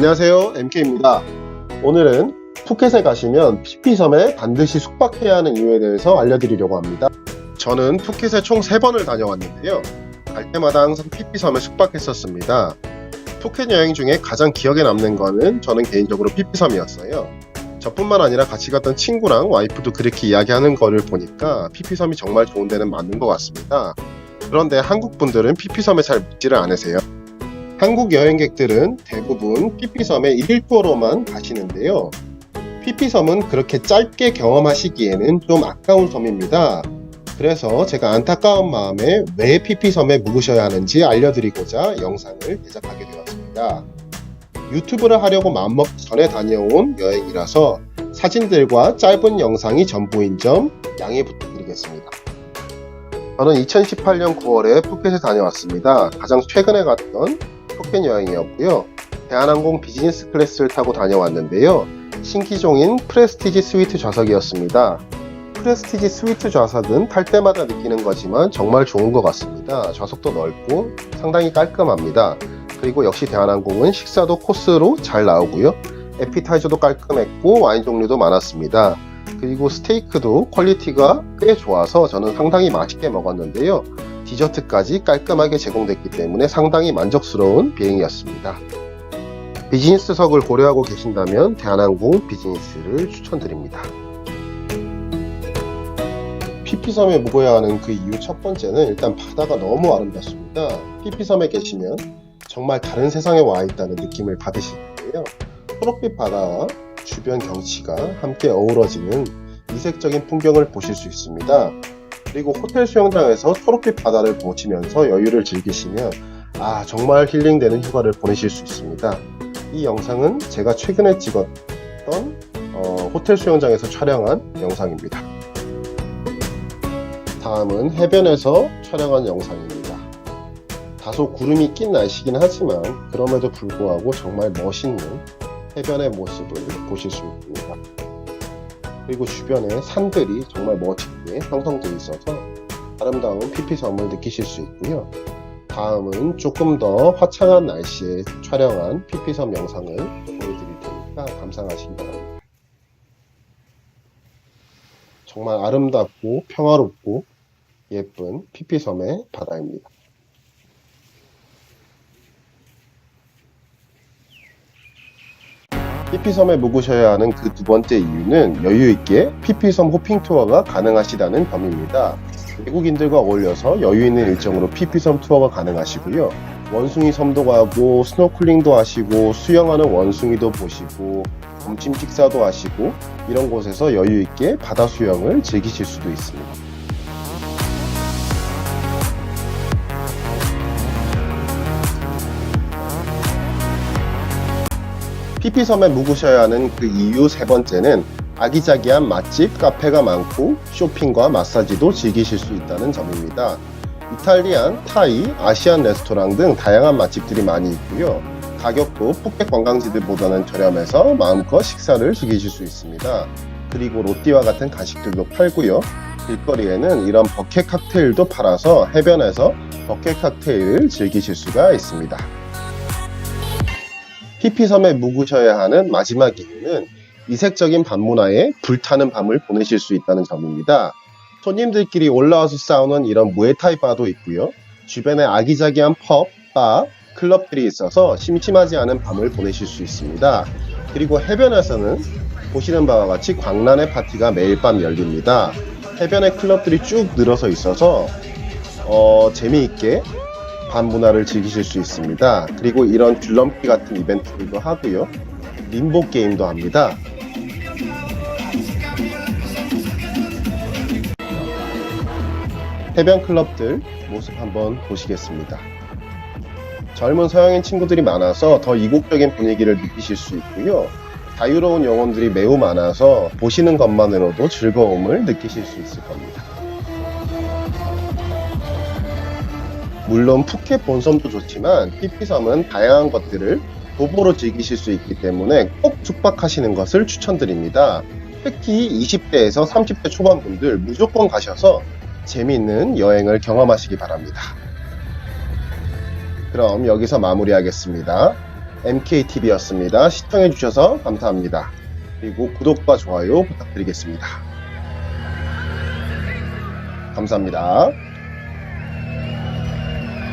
안녕하세요. MK입니다. 오늘은 푸켓에 가시면 피피섬에 반드시 숙박해야 하는 이유에 대해서 알려드리려고 합니다. 저는 푸켓에 총 3번을 다녀왔는데요. 갈 때마다 항상 피피섬에 숙박했었습니다. 푸켓 여행 중에 가장 기억에 남는 거는 저는 개인적으로 피피섬이었어요. 저뿐만 아니라 같이 갔던 친구랑 와이프도 그렇게 이야기하는 거를 보니까 피피섬이 정말 좋은 데는 맞는 것 같습니다. 그런데 한국 분들은 피피섬에 잘 묻지를 않으세요. 한국 여행객들은 대부분 피피섬에 1일 투어로만 가시는데요. 피피섬은 그렇게 짧게 경험하시기에는 좀 아까운 섬입니다. 그래서 제가 안타까운 마음에 왜 피피섬에 묵으셔야 하는지 알려드리고자 영상을 제작하게 되었습니다. 유튜브를 하려고 마음먹기 전에 다녀온 여행이라서 사진들과 짧은 영상이 전부인 점 양해 부탁드리겠습니다. 저는 2018년 9월에 푸켓에 다녀왔습니다. 가장 최근에 갔던 푸켓 여행이었고요. 대한항공 비즈니스 클래스를 타고 다녀왔는데요. 신기종인 프레스티지 스위트 좌석이었습니다. 프레스티지 스위트 좌석은 탈 때마다 느끼는 거지만 정말 좋은 것 같습니다. 좌석도 넓고 상당히 깔끔합니다. 그리고 역시 대한항공은 식사도 코스로 잘 나오고요. 에피타이저도 깔끔했고 와인 종류도 많았습니다. 그리고 스테이크도 퀄리티가 꽤 좋아서 저는 상당히 맛있게 먹었는데요. 디저트까지 깔끔하게 제공됐기 때문에 상당히 만족스러운 비행이었습니다. 비즈니스석을 고려하고 계신다면 대한항공 비즈니스를 추천드립니다. 피피섬에 묵어야 하는 그 이유 첫 번째는 일단 바다가 너무 아름답습니다. 피피섬에 계시면 정말 다른 세상에 와 있다는 느낌을 받으실 거예요. 초록빛 바다와 주변 경치가 함께 어우러지는 이색적인 풍경을 보실 수 있습니다. 그리고 호텔 수영장에서 초록빛 바다를 보시면서 여유를 즐기시면 아 정말 힐링되는 휴가를 보내실 수 있습니다. 이 영상은 제가 최근에 찍었던 어, 호텔 수영장에서 촬영한 영상입니다. 다음은 해변에서 촬영한 영상입니다. 다소 구름이 낀 날씨긴 하지만 그럼에도 불구하고 정말 멋있는 해변의 모습을 보실 수 있습니다. 그리고 주변에 산들이 정말 멋지게 형성되어 있어서 아름다운 피피섬을 느끼실 수 있고요. 다음은 조금 더 화창한 날씨에 촬영한 피피섬 영상을 보여드릴 테니까 감상하시기 바랍니다. 정말 아름답고 평화롭고 예쁜 피피섬의 바다입니다. 피피섬에 묵으셔야 하는 그 두 번째 이유는 여유있게 피피섬 호핑 투어가 가능하시다는 점입니다. 외국인들과 어울려서 여유있는 일정으로 피피섬 투어가 가능하시고요. 원숭이 섬도 가고 스노클링도 하시고 수영하는 원숭이도 보시고 점심 식사도 하시고 이런 곳에서 여유있게 바다 수영을 즐기실 수도 있습니다. 피피섬에 묵으셔야 하는 그 이유 세 번째는 아기자기한 맛집, 카페가 많고 쇼핑과 마사지도 즐기실 수 있다는 점입니다. 이탈리안, 타이, 아시안 레스토랑 등 다양한 맛집들이 많이 있고요. 가격도 푸켓 관광지들보다는 저렴해서 마음껏 식사를 즐기실 수 있습니다. 그리고 로띠와 같은 간식들도 팔고요. 길거리에는 이런 버켓 칵테일도 팔아서 해변에서 버켓 칵테일을 즐기실 수가 있습니다. 피피섬에 묵으셔야 하는 마지막 이유는 이색적인 밤문화에 불타는 밤을 보내실 수 있다는 점입니다. 손님들끼리 올라와서 싸우는 이런 무에타이 바도 있고요. 주변에 아기자기한 펍, 바, 클럽들이 있어서 심심하지 않은 밤을 보내실 수 있습니다. 그리고 해변에서는 보시는 바와 같이 광란의 파티가 매일 밤 열립니다. 해변에 클럽들이 쭉 늘어서 있어서 어, 재미있게 밤 문화를 즐기실 수 있습니다. 그리고 이런 줄넘기 같은 이벤트들도 하고요. 림보 게임도 합니다. 해변 클럽들 모습 한번 보시겠습니다. 젊은 서양인 친구들이 많아서 더 이국적인 분위기를 느끼실 수 있고요. 자유로운 영혼들이 매우 많아서 보시는 것만으로도 즐거움을 느끼실 수 있을 겁니다. 물론 푸켓 본섬도 좋지만 피피섬은 다양한 것들을 도보로 즐기실 수 있기 때문에 꼭 숙박하시는 것을 추천드립니다. 특히 20대에서 30대 초반 분들 무조건 가셔서 재미있는 여행을 경험하시기 바랍니다. 그럼 여기서 마무리하겠습니다. MKTV였습니다. 시청해주셔서 감사합니다. 그리고 구독과 좋아요 부탁드리겠습니다. 감사합니다.